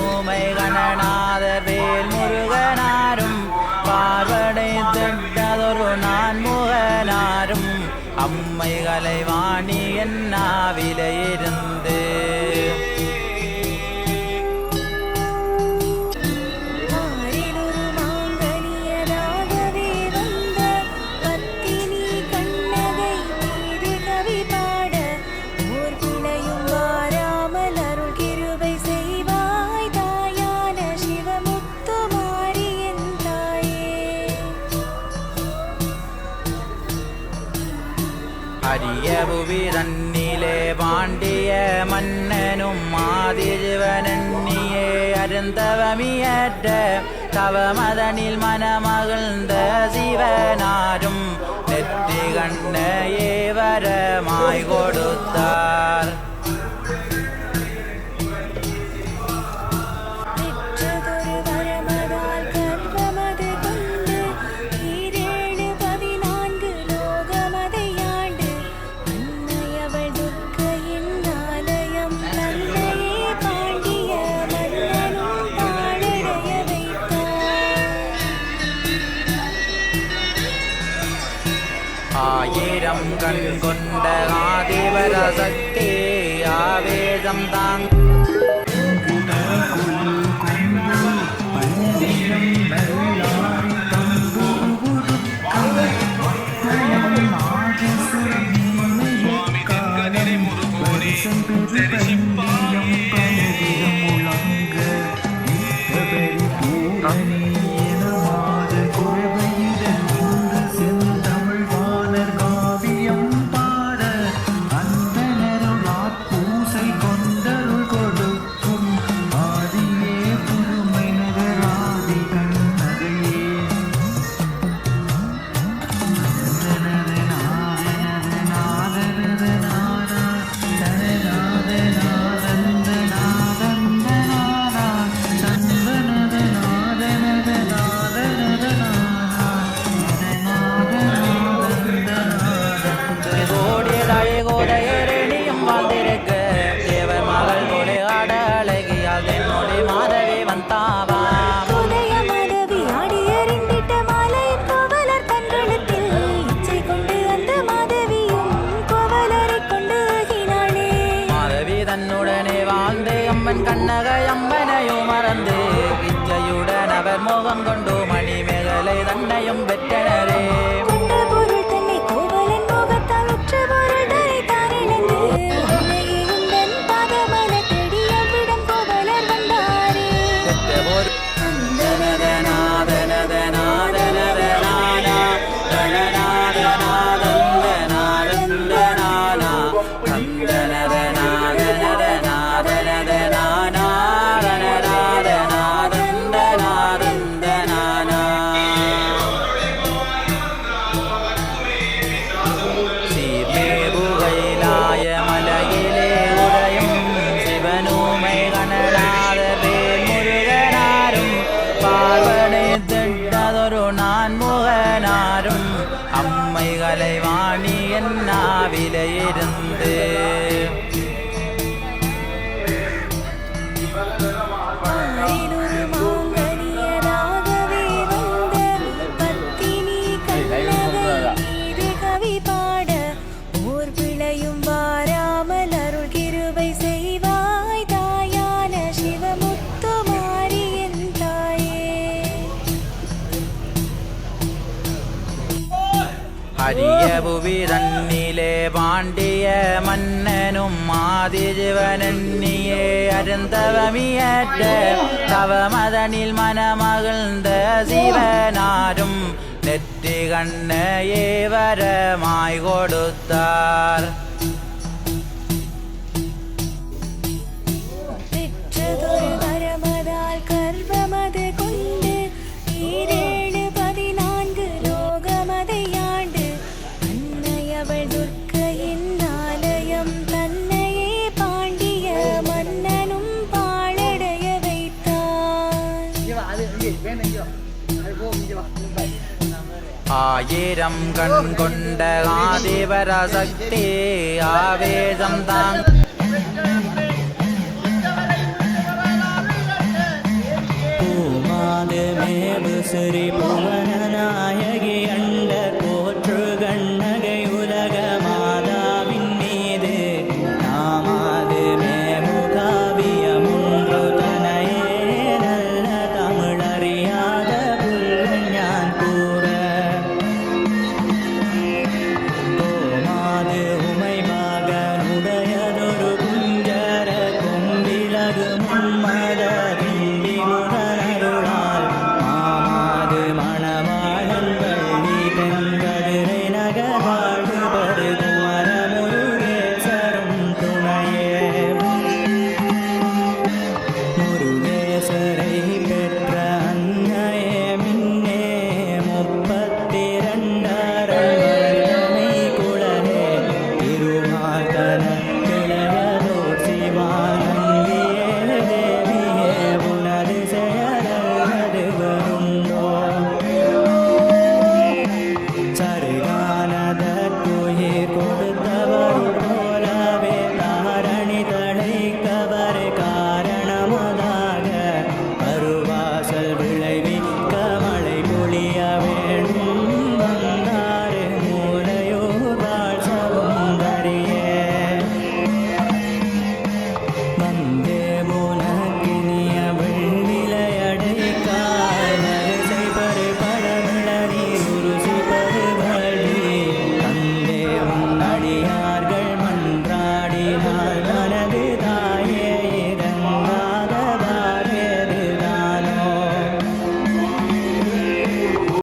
ஊமை கணநாதர் வேல் முருகனாரும் பார்வடை திட்டதொரு நான் முகனாரும். அம்மைகளை வாணி என்னாவிலே இருந்த புவிரன்னிலே பாண்டிய மன்னனும் மாதிருவனன்னியே அருந்தவமியற்ற தவமதனில் மனமகிழ்ந்த சிவனாரும் நெற்றி கண்ண ஏவரமாய் கொடு ஆயிரம் கண் கொண்ட ஆதிவர சக்தி ஆவேதம் தான் கண்ணன் கண்ணகையம்மனையும் மறந்து பிச்சையுடன் அவர் முகம் கொண்டு மணிமேகலை தன்னையும் பெற்றனரே. നാവിലയിരുന്ന് പാരിയ ഭുവി തന്നിലെ പാണ്ഡിയ മന്നനും ആദിജീവനന്നിയെ അരുന്തവമിയേറ്റ തവമതനിൽ മനമകിழ்ந்த ശിവനാരും നെറ്റി കണ്ണയെ വരമായി കൊടുത്താർ ஆயிரம் கண் கொண்ட ஆதிவரசக்தி ஆவேசம் தான். பூமாலு மேபு சிறி புவனநாயகி அண்ணன் कर